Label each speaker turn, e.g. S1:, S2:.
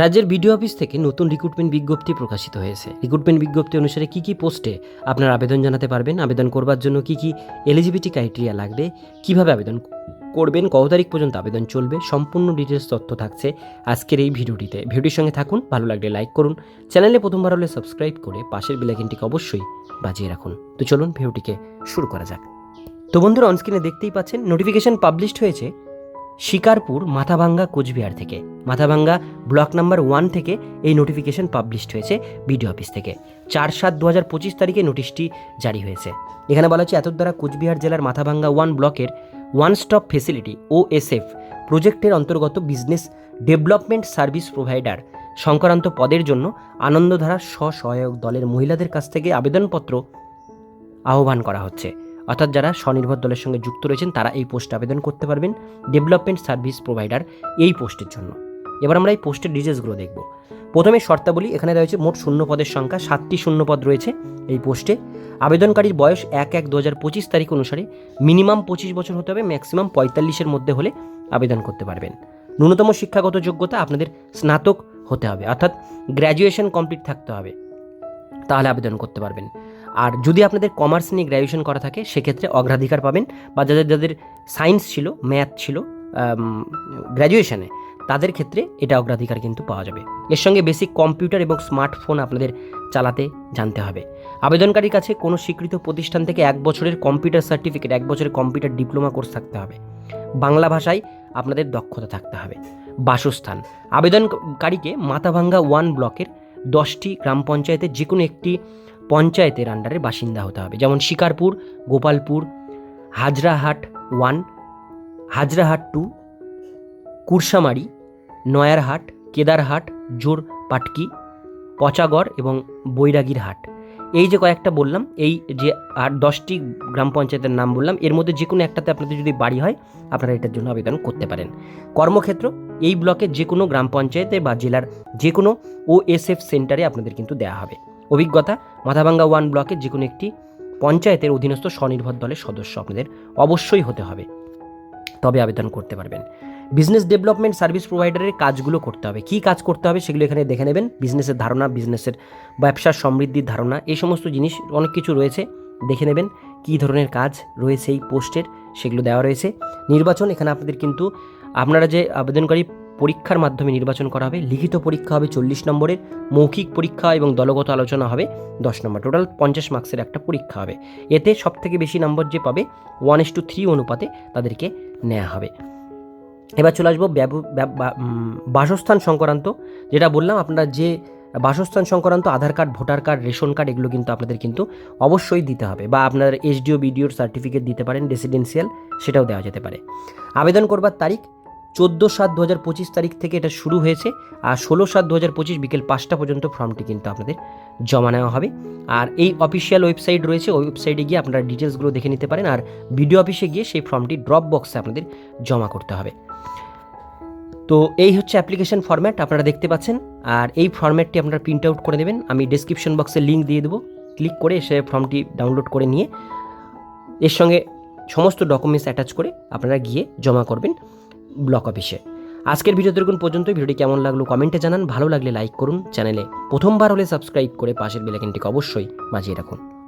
S1: রাজ্যের BDO office থেকে নতুন রিক্রুটমেন্ট বিজ্ঞপ্তি প্রকাশিত হয়েছে। রিক্রুটমেন্ট বিজ্ঞপ্তি অনুসারে কী কী পোস্টে আপনার আবেদন জানাতে পারবেন, আবেদন করবার জন্য কী কী এলিজিবিলিটি ক্রাইটেরিয়া লাগবে, কীভাবে আবেদন করবেন, কত তারিখ পর্যন্ত আবেদন চলবে, সম্পূর্ণ ডিটেলস তথ্য থাকছে আজকের এই ভিডিওটিতে। ভিডিওর সঙ্গে থাকুন, ভালো লাগলে লাইক করুন চ্যানেলে প্রথমবার হলে সাবস্ক্রাইব করে পাশের বেলাইকিনটিকে অবশ্যই বাজিয়ে রাখুন। তো চলুন, ভিডিওটিকে শুরু করা যাক। তো বন্ধুরা অনস্ক্রিনে দেখতেই পাচ্ছেন নোটিফিকেশন পাবলিশড হয়েছে শিকারপুর মাথাভাঙ্গা কোচবিহার থেকে। মাথাভাঙ্গা ব্লক নাম্বার ওয়ান থেকে এই নোটিফিকেশন পাবলিশড হয়েছে বিডিও অফিস থেকে। চার সাত দু হাজার পঁচিশ তারিখে নোটিশটি জারি হয়েছে। এখানে বলা হচ্ছে এতদ দ্বারা কোচবিহার জেলার মাথাভাঙ্গা ওয়ান ব্লকের ওয়ান স্টপ ফেসিলিটি ওএসএফ প্রজেক্টের অন্তর্গত বিজনেস ডেভেলপমেন্ট সার্ভিস প্রোভাইডার সংক্রান্ত পদের জন্য আনন্দধারা স্বসহায়ক দলের মহিলাদের কাছ থেকে আবেদনপত্র আহ্বান করা হচ্ছে। অর্থাৎ যারা স্বনির্ভর দলের সঙ্গে যুক্ত রয়েছেন, তারা এই পোস্টে আবেদন করতে পারবেন। ডেভেলপমেন্ট সার্ভিস প্রোভাইডার এই পোস্টের জন্য। এবার আমরা এই পোস্টের ডিটেলসগুলো দেখব। প্রথমে শর্তাবলী, এখানে রয়েছে মোট শূন্য পদের সংখ্যা, সাতটি শূন্য পদ রয়েছে এই পোস্টে। আবেদনকারীর বয়স এক এক দু হাজার পঁচিশ তারিখ অনুসারে মিনিমাম পঁচিশ বছর হতে হবে, ম্যাক্সিমাম পঁয়তাল্লিশের মধ্যে হলে আবেদন করতে পারবেন। ন্যূনতম শিক্ষাগত যোগ্যতা আপনাদের স্নাতক হতে হবে, অর্থাৎ গ্র্যাজুয়েশন কমপ্লিট থাকতে হবে। তাহলে আবেদন করতে পারবেন। আর যদি আপনাদের কমার্স নিয়ে গ্র্যাজুয়েশন করা থাকে, সেক্ষেত্রে অগ্রাধিকার পাবেন বা যাদের যাদের সায়েন্স ছিল ম্যাথ ছিল গ্র্যাজুয়েশনে তাদের ক্ষেত্রে এটা অগ্রাধিকার কিন্তু পাওয়া যাবে। এর সঙ্গে বেসিক কম্পিউটার এবং স্মার্টফোন আপনাদের চালাতে জানতে হবে। আবেদনকারীর কাছে কোনো স্বীকৃত প্রতিষ্ঠান থেকে এক বছরের কম্পিউটার সার্টিফিকেট এক বছরের কম্পিউটার ডিপ্লোমা কোর্স থাকতে হবে। বাংলা ভাষায় আপনাদের দক্ষতা থাকতে হবে। বাসস্থান, আবেদনকারীকে মাথাভাঙ্গা ওয়ান ব্লকের দশটি গ্রাম পঞ্চায়েতে যে কোনো একটি পঞ্চায়েতের আন্ডারে বাসিন্দা হতে হবে। যেমন Shikarpur, Gopalpur, Hazrahat one Hazrahat two Kursamari, Nayarhat, Kedarhat, Jorpatki, Pachagarh এবং বৈরাগীর হাট এই যে কয়েকটা বললাম, এই যে আর দশটি গ্রাম পঞ্চায়েতের নাম বললাম, এর মধ্যে যে কোনো একটাতে আপনাদের যদি বাড়ি হয়, আপনারা এটার জন্য আবেদন করতে পারেন। কর্মক্ষেত্র, এই ব্লকের যে কোনো গ্রাম পঞ্চায়েতে বা জেলার যে কোনো ওএসএফ সেন্টারে আপনাদের কিন্তু দেওয়া হবে। অভিজ্ঞতা, মাথাভাঙ্গা ওয়ান ব্লকের যে কোনো একটি পঞ্চায়েতের অধীনস্থ স্বনির্ভর দলের সদস্য আপনাদের অবশ্যই হতে হবে। তবে আবেদন করতে পারবেন। বিজনেস ডেভেলপমেন্ট সার্ভিস প্রোভাইডারের কাজগুলো করতে হবে। কী কাজ করতে হবে সেগুলো এখানে দেখে নেবেন। বিজনেসের ধারণা, বিজনেসের ব্যবসার সমৃদ্ধির ধারণা, এই সমস্ত জিনিস অনেক কিছু রয়েছে। দেখে নেবেন কী ধরনের কাজ রয়েছে এই পোস্টের, সেগুলো দেওয়া রয়েছে। নির্বাচন এখানে আপনাদের কিন্তু, আপনারা যে আবেদনকারী পরীক্ষার মাধ্যমে নির্বাচন করা হবে। লিখিত পরীক্ষা হবে চল্লিশ নম্বরের, মৌখিক পরীক্ষা এবং দলগত আলোচনা হবে দশ নম্বর। টোটাল পঞ্চাশ মার্কসের একটা পরীক্ষা হবে। এতে সব থেকে বেশি নম্বর যে পাবে ওয়ান এস টু থ্রি অনুপাতে তাদেরকে নেওয়া হবে। এবার চলে আসব বাসস্থান সংক্রান্ত। যেটা বললাম, আপনারা যে বাসস্থান সংক্রান্ত Aadhaar card, voter card, ration card, এগুলো কিন্তু আপনাদের কিন্তু অবশ্যই দিতে হবে বা আপনার এসডিও বিডিওর সার্টিফিকেট দিতে পারেন রেসিডেন্সিয়াল সেটাও দেওয়া যেতে পারে। আবেদন করবার তারিখ চোদ্দ সাত দু হাজার পঁচিশ তারিখ থেকে এটা শুরু হয়েছে আর ষোলো সাত দু হাজার পঁচিশ বিকেল পাঁচটা পর্যন্ত ফর্মটি কিন্তু আপনাদের জমা নেওয়া হবে। আর এই অফিসিয়াল ওয়েবসাইট রয়েছে, ওই ওয়েবসাইটে গিয়ে আপনারা ডিটেলসগুলো দেখে নিতে পারেন আর বিডিও অফিসে গিয়ে সেই ফর্মটি ড্রপ বক্সে আপনাদের জমা করতে হবে। তো এই হচ্ছে অ্যাপ্লিকেশন ফর্ম্যাট আপনারা দেখতে পাচ্ছেন। আর এই ফর্ম্যাটটি আপনারা প্রিন্ট আউট করে দেবেন। আমি ডেসক্রিপশন বক্সে লিঙ্ক দিয়ে দেবো। ক্লিক করে সে ফর্মটি ডাউনলোড করে নিয়ে এর সঙ্গে সমস্ত ডকুমেন্টস অ্যাটাচ করে আপনারা গিয়ে জমা করবেন। ব্লক অফিসে। আজকের ভিডিও দেখুন পর্যন্ত ভিডিওটি কেমন লাগল কমেন্টে জানান। ভালো লাগলে লাইক করুন চ্যানেলে। প্রথমবার হলে সাবস্ক্রাইব করে পাশের বেলাইকনটিকে অবশ্যই বাজিয়ে রাখুন।